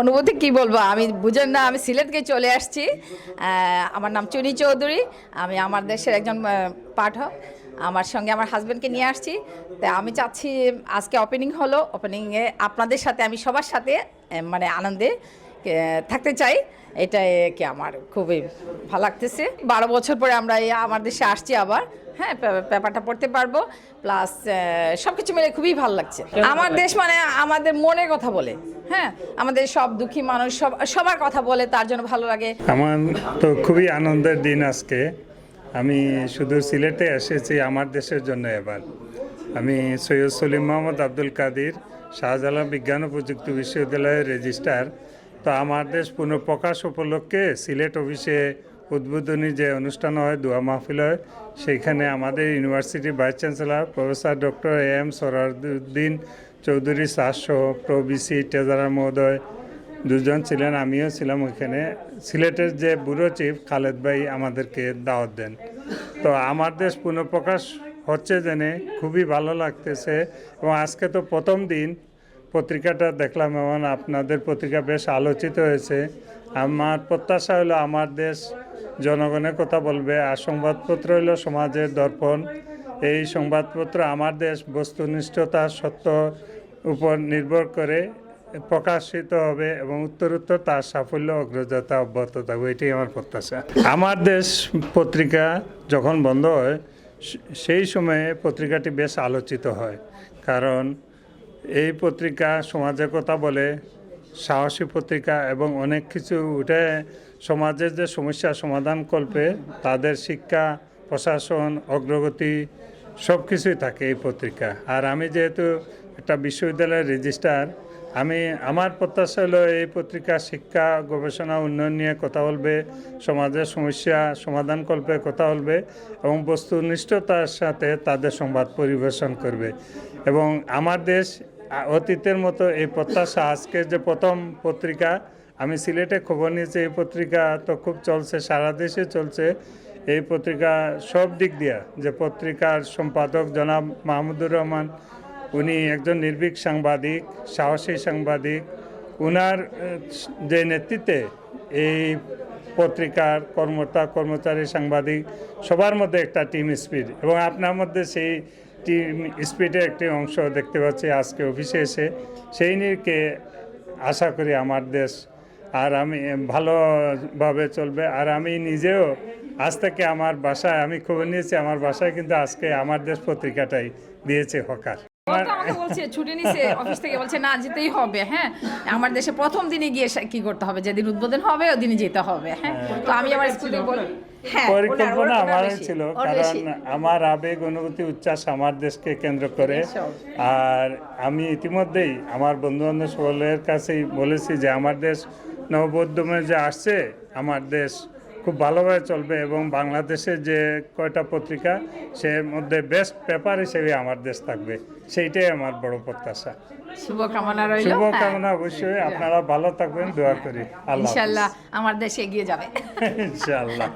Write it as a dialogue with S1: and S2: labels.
S1: অনুভূতি কি বলব? আমি বুঝেন না, আমি সিলেটকে চলে আসছি। আমার নাম চুনি চৌধুরী। আমি আমার দেশের একজন পাঠক। আমার সঙ্গে আমার হাজব্যান্ডকে নিয়ে আসছি। তাই আমি চাচ্ছি আজকে ওপেনিং হলো। ওপেনিংয়ে আপনাদের সাথে, আমি সবার সাথে মানে আনন্দে থাকতে চাই। এটা কি আমার খুবই ভালো লাগতেছে। বারো বছর পরে আমরা এই, আমার দেশে আসছি আবার। হ্যাঁ পেপারটা পড়তে পারব প্লাস সব কিছু মিলে খুবই ভালো লাগছে? আমার দেশ মানে আমাদের মনের কথা বলে হ্যাঁ? আমাদের সব দুঃখী মানুষ সব সবার কথা বলে তার জন্য ভালো লাগে।
S2: আমার তো খুবই আনন্দের দিন আজকে। আমি শুধু সিলেটে এসেছি আমার দেশের জন্য এবার। আমি সৈয়দ সলিম মোহাম্মদ আব্দুল কাদির শাহজালাল বিজ্ঞান ও প্রযুক্তি বিশ্ববিদ্যালয়ের রেজিস্ট্রার। তো আমার দেশ পুনঃপ্রকাশ উপলক্ষে সিলেট অফিসে উদ্বোধনী যে অনুষ্ঠান হয়, দোয়া মাহফিল হয়, সেইখানে আমাদের ইউনিভার্সিটির vice chancellor professor doctor A M Sararuddin Chowdhury Shah pro VC treasurer মহোদয় দুজন ছিলেন, আমিও ছিলাম ওইখানে। সিলেটের যে ব্যুরো চিফ খালেদ ভাই আমাদেরকে দাওয়াত দেন। তো আমার দেশ পুনঃপ্রকাশ হচ্ছে জেনে খুবই ভালো লাগতেছে এবং আজকে তো প্রথম দিন। পত্রিকাটা দেখলাম এবং আপনাদের পত্রিকা বেশ আলোচিত হয়েছে। আমার প্রত্যাশা হলো আমার দেশ জনগণের কথা বলবে। আর সংবাদপত্র হলো সমাজের দর্পণ। এই সংবাদপত্র আমার দেশ বস্তুনিষ্ঠতা, সত্য উপর নির্ভর করে প্রকাশিত হবে এবং উত্তরোত্তর তার সাফল্য, অগ্রযাত্রা অব্যাহত থাকবে। এটাই আমার প্রত্যাশা। আমার দেশ পত্রিকা যখন বন্ধ হয় সেই সময়ে পত্রিকাটি বেশ আলোচিত হয়। কারণ এই পত্রিকা সমাজের কথা বলে সাহসী পত্রিকা এবং অনেক কিছু উঠে সমাজের যে সমস্যা সমাধান কল্পে তাদের শিক্ষা, প্রশাসন, অগ্রগতি সব কিছুই থাকে এই পত্রিকা। আর আমি যেহেতু একটা বিশ্ববিদ্যালয়ের রেজিস্ট্রার, আমি আমার প্রত্যাশা হলো এই পত্রিকা শিক্ষা, গবেষণা, উন্নয়ন নিয়ে কথা বলবে, সমাজের সমস্যা সমাধান কল্পে কথা বলবে এবং বস্তুনিষ্ঠতার সাথে তাদের সংবাদ পরিবেশন করবে। এবং আমার দেশ অতীতের মতো এই প্রত্যাশা, আজকে যে প্রথম পত্রিকা, আমি সিলেটে খবর নিয়েছি, এই পত্রিকা তো খুব চলছে, সারা দেশে চলছে। এই পত্রিকা সব দিক দিয়া, যে পত্রিকার সম্পাদক জনাব মাহমুদুর রহমান, উনি একজন নির্ভীক সাংবাদিক, সাহসী সাংবাদিক। উনার যে নেতৃত্বে এই পত্রিকার কর্মতা কর্মচারী সাংবাদিক, সবার মধ্যে একটা টিম স্পিড এবং আপনার মধ্যে সেই টিম স্পিডের একটি অংশ দেখতে পাচ্ছি আজকে অফিসে এসে। সেই নিয়ে আশা করি আমার দেশ আর আমি ভালোভাবে চলবে। আর আমি নিজেও আজ থেকে আমার বাসায় আমি খবর নিয়েছি আমার বাসায় কিন্তু আজকে আমার দেশ পত্রিকাটাই দিয়েছে হকার।
S1: বলছে ছুটি নিছে অফিস থেকে বলছে না যেতেই হবে। হ্যাঁ আমার দেশে প্রথম দিনে গিয়ে কি করতে হবে? যেদিন উদ্বোধন হবে ওদিনই যেতে হবে। হ্যাঁ তো আমি আমার স্কুলে বলি হ্যাঁ
S2: পরিকল্পনা
S1: ওনার
S2: আমারও ছিল কারণ আমার আবেগ অনুভূতি উচ্ছ্বাস আমার দেশকে কেন্দ্র করে। আর আমি ইতিমধ্যেই আমার বন্ধু বান্ধব সকলের কাছেই বলেছি যে আমার দেশ নবদ্যমে যে আসছে আমার দেশ খুব ভালোভাবে চলবে এবং বাংলাদেশের যে কয়টা পত্রিকা সে মধ্যে বেস্ট পেপার হিসেবে আমার দেশ থাকবে। সেইটাই আমার বড় প্রত্যাশা।
S1: শুভকামনা রইল।
S2: শুভকামনা অবশ্যই। আপনারা ভালো থাকবেন দোয়া করি। আল্লাহ হাফেজ।
S1: আমার দেশে এগিয়ে যাবে।
S2: ইনশাআল্লাহ